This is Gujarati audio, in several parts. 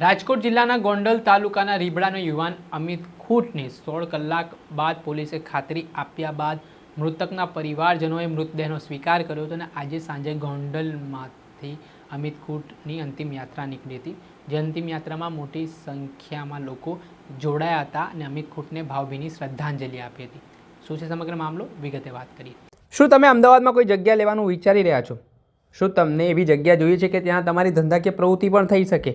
રાજકોટ જિલ્લાના ગોંડલ તાલુકાના રીબડાનો યુવાન અમિત ખૂટની સોળ કલાક બાદ પોલીસે ખાતરી આપ્યા બાદ મૃતકના પરિવારજનોએ મૃતદેહનો સ્વીકાર કર્યો હતો અને આજે સાંજે ગોંડલમાંથી અમિત ખૂટની અંતિમ યાત્રા નીકળી હતી. જે અંતિમ યાત્રામાં મોટી સંખ્યામાં લોકો જોડાયા હતા અને અમિત ખૂટને ભાવભીની શ્રદ્ધાંજલિ આપી હતી. શું છે સમગ્ર મામલો? વિગતે વાત કરીએ. શું તમે અમદાવાદમાં કોઈ જગ્યા લેવાનું વિચારી રહ્યા છો? શું તમને એવી જગ્યા જોઈએ છે કે ત્યાં તમારી ધંધાકીય પ્રવૃત્તિ પણ થઈ શકે?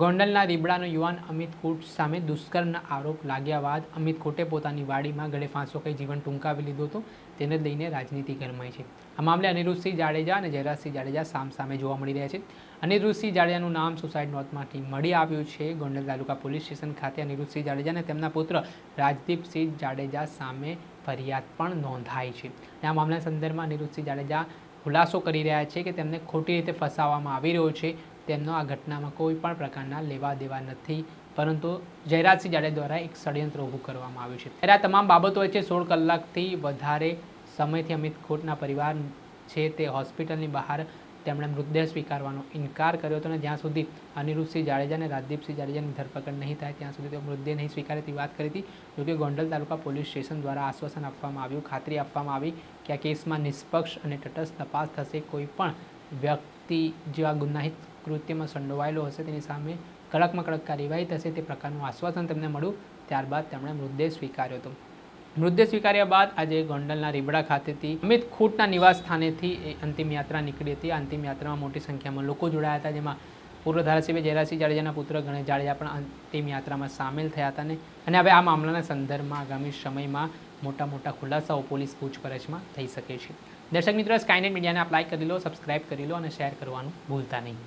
ગોંડલના રીબડાનો યુવાન અમિત કુટ સામે દુષ્કર્મના આરોપ લાગ્યા બાદ અમિત કોટે પોતાની વાડીમાં ગળે ફાંસો ખાઈ જીવન ટૂંકાવી લીધું હતું. તેને લઈને રાજનીતિ ગરમાઈ છે. આ મામલે અનિરુદ્ધસિંહ જાડેજા અને જયરાજસિંહ જાડેજા સામ સામે જોવા મળી રહ્યા છે. અનિરુદ્ધસિંહ જાડેજાનું નામ સુસાઇડ નોટમાંથી મળી આવ્યું છે. ગોંડલ તાલુકા પોલીસ સ્ટેશન ખાતે અનિરુદ્ધસિંહ જાડેજા અને તેમના પુત્ર રાજદીપસિંહ જાડેજા સામે ફરિયાદ પણ નોંધાઈ છે. આ મામલા સંદર્ભમાં અનિરુદ્ધસિંહ જાડેજા ખુલાસો કરી રહ્યા છે કે તેમને ખોટી રીતે ફસાવવામાં આવી રહ્યો છે. તેમનો આ ઘટનામાં કોઈ પણ પ્રકારના લેવા દેવા નથી. પરંતુ જયરાજસિંહ જાડેજા દ્વારા એક ષડયંત્ર ઊભું કરવામાં આવ્યું છે. ત્યારે આ તમામ બાબતો વચ્ચે સોળ કલાકથી વધારે સમયથી અમિત ખોટના પરિવાર છે તે હોસ્પિટલની બહાર તેમણે મૃતદેહ સ્વીકારવાનો ઇનકાર કર્યો હતો અને જ્યાં સુધી અનિરુદ્ધસિંહ જાડેજા અને રાજદીપસિંહ જાડેજાની ધરપકડ નહીં થાય, ત્યાં સુધી તેઓ મૃતદેહ નહીં સ્વીકારે તેવી વાત કરી હતી. જોકે ગોંડલ તાલુકા પોલીસ સ્ટેશન દ્વારા આશ્વાસન આપવામાં આવ્યું, ખાતરી આપવામાં આવી કે આ કેસમાં નિષ્પક્ષ અને તટસ્થ તપાસ થશે. કોઈ પણ વ્યક્તિ જેવા ગુનાહિત કૃત્યમાં સંડોવાયેલો હશે, તેની સામે કડકમાં કડક કાર્યવાહી થશે, તે પ્રકારનું આશ્વાસન તેમને મળ્યું. ત્યારબાદ તેમણે મૃતદેહ સ્વીકાર્યો હતો. મૃતદેહ સ્વીકાર્યા બાદ આજે ગોંડલના રીબડા ખાતેથી, અમિત ખૂટના નિવાસ સ્થાનેથી એ અંતિમ યાત્રા નીકળી હતી. અંતિમ યાત્રામાં મોટી સંખ્યામાં લોકો જોડાયા હતા, જેમાં પૂર્વ ધારાસભ્ય જયરાસિંહ જાડેજાના પુત્ર ગણેશ જાડેજા પણ અંતિમ યાત્રામાં સામેલ થયા હતા ને. અને હવે આ મામલાના સંદર્ભમાં આગામી સમયમાં મોટા મોટા ખુલાસાઓ પોલીસ પૂછપરછમાં થઈ શકે છે. દર્શક મિત્રો સ્કાયનેટ મીડિયાને આપ લાઇક કરી લો સબસ્ક્રાઇબ કરી લો અને શેર કરવાનું ભૂલતા નહીં.